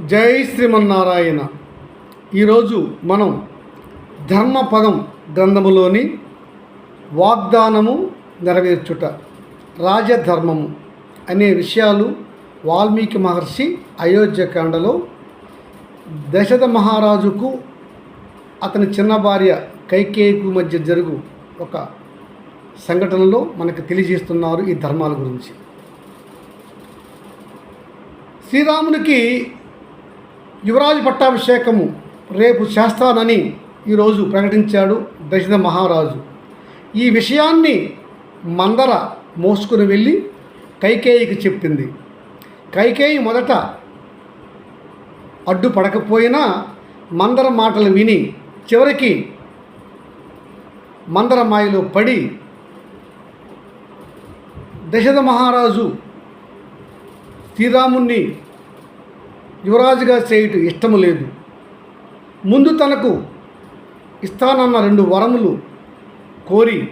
జై శ్రీమన్నారాయణ. ఈరోజు మనం ధర్మపదం గ్రంథములోని వాగ్దానము నెరవేర్చుట రాజధర్మము అనే విషయాలు వాల్మీకి మహర్షి అయోధ్యకాండలో దశరథ మహారాజుకు అతని చిన్న భార్య కైకేయికు మధ్య జరుగు ఒక సంఘటనలో మనకు తెలియజేస్తున్నారు ఈ ధర్మాల గురించి. శ్రీరామునికి యువరాజు పట్టాభిషేకము రేపు చేస్తానని ఈరోజు ప్రకటించాడు దశరథ మహారాజు. ఈ విషయాన్ని మందర మోసుకుని వెళ్ళి కైకేయికి చెప్పింది. కైకేయి మొదట అడ్డుపడకపోయినా మందర మాటలు విని చివరికి మందర మాయలో పడి దశరథ మహారాజు శ్రీరాముణ్ణి యువరాజుగా చేయుట ఇష్టము లేదు. ముందు తనకు ఇస్తానన్న రెండు వరములు కోరి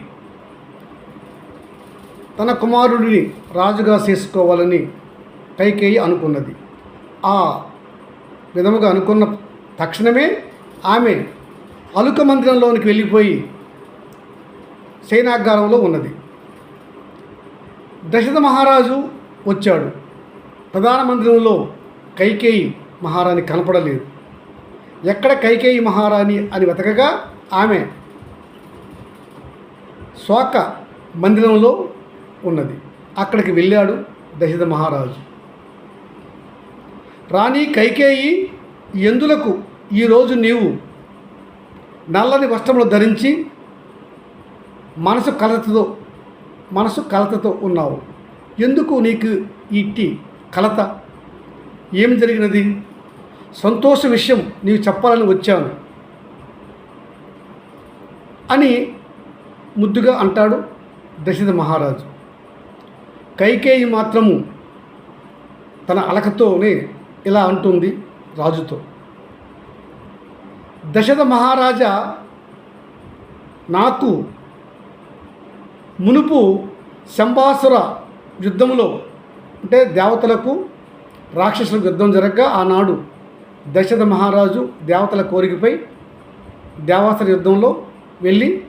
తన కుమారుడిని రాజుగా చేసుకోవాలని కైకేయి అనుకున్నది. ఆ విధముగా అనుకున్న తక్షణమే ఆమె అలుక మందిరంలోనికి వెళ్ళిపోయి సైనాగారంలో ఉన్నది. దశరథ మహారాజు వచ్చాడు. ప్రధాన మందిరంలో కైకేయి మహారాణి కనపడలేదు. ఎక్కడ కైకేయి మహారాణి అని వెతకగా ఆమె శోక మందిరంలో ఉన్నది. అక్కడికి వెళ్ళాడు దశరథ మహారాజు. రాణి కైకేయి ఎందులకు ఈరోజు నీవు నల్లని వస్త్రములు ధరించి మనసు కలతతో మనసు కలతతో ఉన్నావు? ఎందుకు నీకు ఇట్టి కలత? ఏం జరిగినది? సంతోష విషయం నీవు చెప్పాలని వచ్చాను. అని ముద్దుగా అంటాడు దశరథ మహారాజు. కైకేయి మాత్రము తన అలకతోనే ఇలా అంటుంది రాజుతో. దశరథ మహారాజా నాకు మునుపు శంబాసుర యుద్ధంలో అంటే దేవతలకు రాక్షసులకు యుద్ధం జరగగా ఆనాడు దశరథ మహారాజు దేవతల కోరికపై దేవాసర యుద్ధంలో వెళ్ళి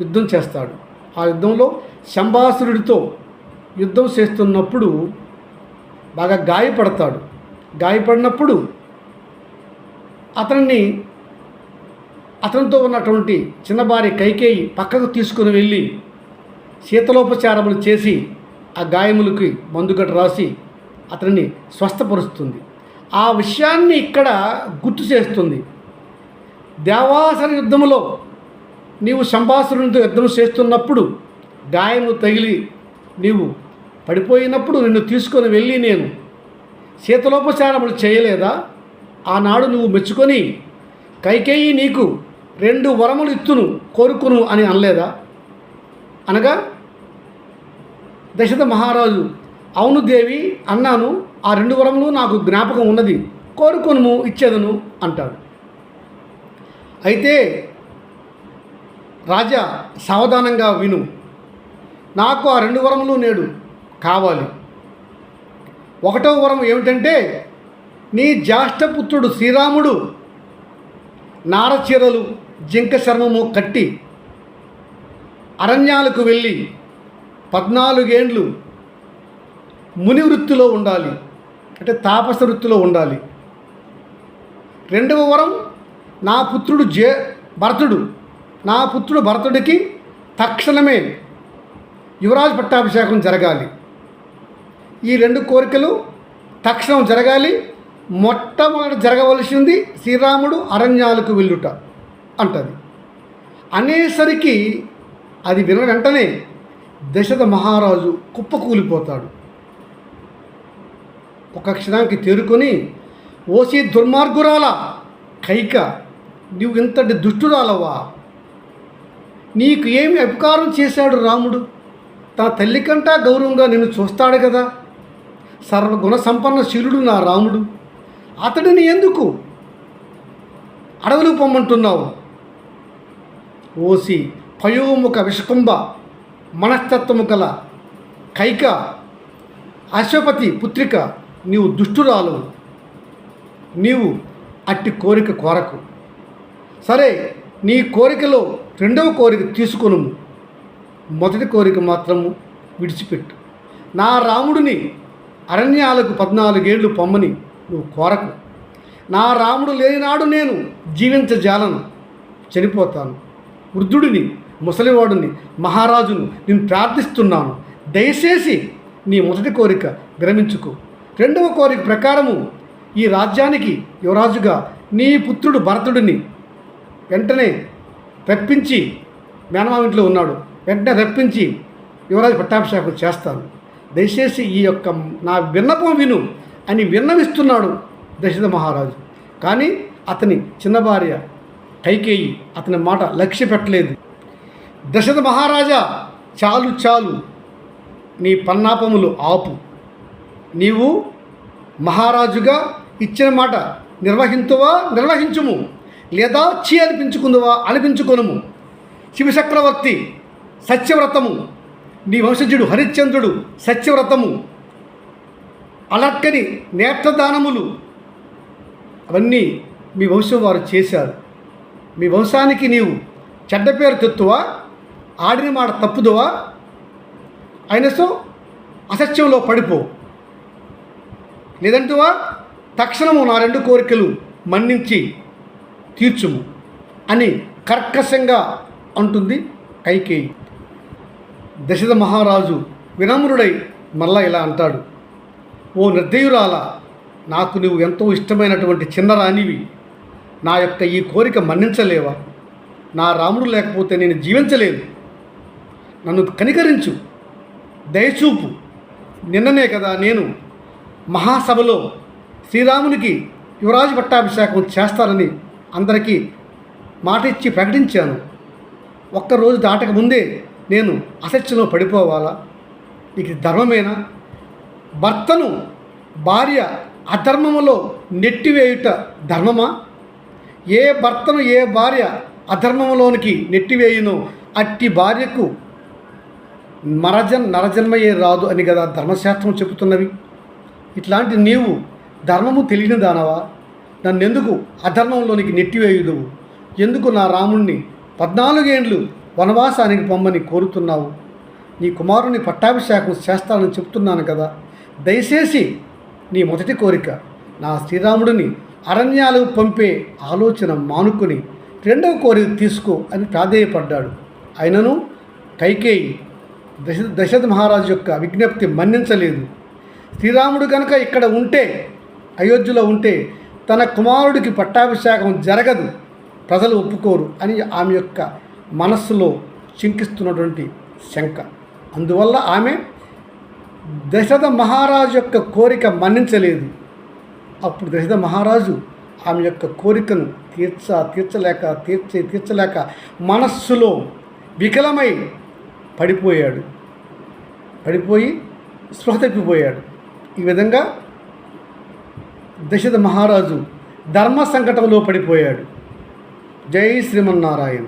యుద్ధం చేస్తాడు. ఆ యుద్ధంలో శంబాసురుడితో యుద్ధం చేస్తున్నప్పుడు బాగా గాయపడతాడు. గాయపడినప్పుడు అతన్ని అతనితో ఉన్నటువంటి చిన్న భార్య కైకేయి పక్కకు తీసుకుని వెళ్ళి శీతలోపచారములు చేసి ఆ గాయములకి మందుగట రాసి అతనిని స్వస్థపరుస్తుంది. ఆ విషయాన్ని ఇక్కడ గుర్తు చేస్తుంది. దేవాసన యుద్ధములో నీవు శంభాసురునితో యుద్ధం చేస్తున్నప్పుడు గాయము తగిలి నీవు పడిపోయినప్పుడు నిన్ను తీసుకొని వెళ్ళి నేను శీతలోపచారములు చేయలేదా? ఆనాడు నువ్వు మెచ్చుకొని కైకేయి నీకు రెండు వరములు ఇత్తును కోరుకును అని అనలేదా? అనగా దశరథ మహారాజు అవును దేవి అన్నాను ఆ రెండు వరములు నాకు జ్ఞాపకం ఉన్నది. కోరుకొనుము ఇచ్చేదను అంటాడు. అయితే రాజా సావధానంగా విను. నాకు ఆ రెండు వరములు నేడు కావాలి. ఒకటో వరం ఏమిటంటే నీ జ్యేష్ఠపుత్రుడు శ్రీరాముడు నారచీరలు జింక చర్మము కట్టి అరణ్యాలకు వెళ్ళి పద్నాలుగేండ్లు ముని వృత్తిలో ఉండాలి. అంటే తాపస వృత్తిలో ఉండాలి. రెండవ వరం నా పుత్రుడు జే భరతుడు. నా పుత్రుడు భరతుడికి తక్షణమే యువరాజు పట్టాభిషేకం జరగాలి. ఈ రెండు కోరికలు తక్షణం జరగాలి. మొట్టమొదటి జరగవలసింది శ్రీరాముడు అరణ్యాలకు వెళ్ళుట అంటది. అనేసరికి అది విన వెంటనే దశరథ మహారాజు కుప్పకూలిపోతాడు. ఒక క్షణానికి తేరుకొని ఓసి దుర్మార్గురాల కైక నువ్వు ఇంతటి దుష్టురాలవా నీకు ఏమి అపకారం చేశాడు రాముడు? తన తల్లి కంటా గౌరవంగా నిన్ను చూస్తాడు కదా? సర్వగుణ సంపన్న శిలుడు నా రాముడు. అతడిని ఎందుకు అడవులు పొమ్మంటున్నావు? ఓసి పయోముఖ విషకుంభ మనస్తత్వము గల కైక అశ్వపతి పుత్రిక నీవు దుష్టురాలు నీవు అట్టి కోరిక కోరకు. సరే నీ కోరికలో రెండవ కోరిక తీసుకొను మొదటి కోరిక మాత్రము విడిచిపెట్టు. నా రాముడిని అరణ్యాలకు పద్నాలుగేళ్ళు పొమ్మని నువ్వు కోరకు. నా రాముడు లేనినాడు నేను జీవించజాలను. చనిపోతాను. వృద్ధుడిని ముసలివాడుని మహారాజును నేను ప్రార్థిస్తున్నాను. దయచేసి నీ మొదటి కోరిక విరమించుకో. రెండవ కోరిక ప్రకారము ఈ రాజ్యానికి యువరాజుగా నీ పుత్రుడు భరతుడిని వెంటనే రప్పించి మేనమామ ఇంట్లో ఉన్నాడు. వెంటనే రప్పించి యువరాజు పట్టాభిషేకం చేస్తాను దయచేసి ఈ యొక్క నా విన్నపం విను అని విన్నవిస్తున్నాడు దశరథ మహారాజు. కానీ అతని చిన్న భార్య కైకేయి అతని మాట లక్ష్య పెట్టలేదు. దశరథ మహారాజా చాలు చాలు నీ పన్నాపములు ఆపు. నీవు మహారాజుగా ఇచ్చిన మాట నిర్వహించువా నిర్వహించుము. లేదా చీ అనిపించుకుందువా అనిపించుకొనుము. శివచక్రవర్తి సత్యవ్రతము. నీ వంశజుడు హరిశ్చంద్రుడు సత్యవ్రతము. అలక్కని నేత్రదానములు. అవన్నీ మీ వంశం వారు చేశారు. మీ వంశానికి నీవు చెడ్డ పేరు తెత్తువా ఆడిన మాట తప్పుదువా? అయిన సో అసత్యంలో పడిపో. లేదంటువా? తక్షణము నా రెండు కోరికలు మన్నించి తీర్చుము అని కర్కశంగా అంటుంది కైకేయి. దశరథ మహారాజు వినమ్రుడై మళ్ళా ఇలా అంటాడు ఓ నిర్దయురాల నాకు నువ్వు ఎంతో ఇష్టమైనటువంటి చిన్నరానివి నా యొక్క ఈ కోరిక మన్నించలేవా? నా రాముడు లేకపోతే నేను జీవించలేదు నన్ను కనికరించు దయచూపు. నిన్ననే కదా నేను మహాసభలో శ్రీరామునికి యువరాజు పట్టాభిషేకం చేస్తారని అందరికీ మాట ఇచ్చి ప్రకటించాను ఒక్కరోజు దాటక ముందే నేను అసత్యంలో పడిపోవాలా? ఇది ధర్మమేనా? భర్తను భార్య అధర్మములో నెట్టివేయుట ధర్మమా? ఏ భర్తను ఏ భార్య అధర్మములోనికి నెట్టివేయునో? అట్టి భార్యకు మరజన్ నరజన్మయే రాదు అని కదా ధర్మశాస్త్రం చెబుతున్నవి. ఇట్లాంటి నీవు ధర్మము తెలియని దానవా? నన్నెందుకు అధర్మంలోనికి నెట్టివేయుదువు? ఎందుకు నా రాముణ్ణి పద్నాలుగేండ్లు వనవాసానికి పొమ్మని కోరుతున్నావు? నీ కుమారుని పట్టాభిషేకం చేస్తానని చెప్తున్నాను కదా. దయచేసి నీ మొదటి కోరిక నా శ్రీరాముడిని అరణ్యాలకు పంపే ఆలోచన మానుకొని రెండవ కోరిక తీసుకో అని ప్రాధేయపడ్డాడు. అయినను కైకేయి దశ దశరథ మహారాజు యొక్క విజ్ఞప్తి మన్నించలేదు. శ్రీరాముడు కనుక ఇక్కడ ఉంటే అయోధ్యలో ఉంటే తన కుమారుడికి పట్టాభిషేకం జరగదు ప్రజలు ఒప్పుకోరు అని ఆమె యొక్క మనస్సులో శంకిస్తున్నటువంటి శంక. అందువల్ల ఆమె దశరథ మహారాజు యొక్క కోరిక మన్నించలేదు. అప్పుడు దశరథ మహారాజు ఆమె యొక్క కోరికను తీర్చ తీర్చలేక తీర్చి తీర్చలేక మనస్సులో వికలమై పడిపోయాడు. పడిపోయి స్పృహ తప్పిపోయాడు. ఈ విధంగా దశరథ మహారాజు ధర్మ సంకటంలో పడిపోయాడు. జై శ్రీమన్నారాయణ.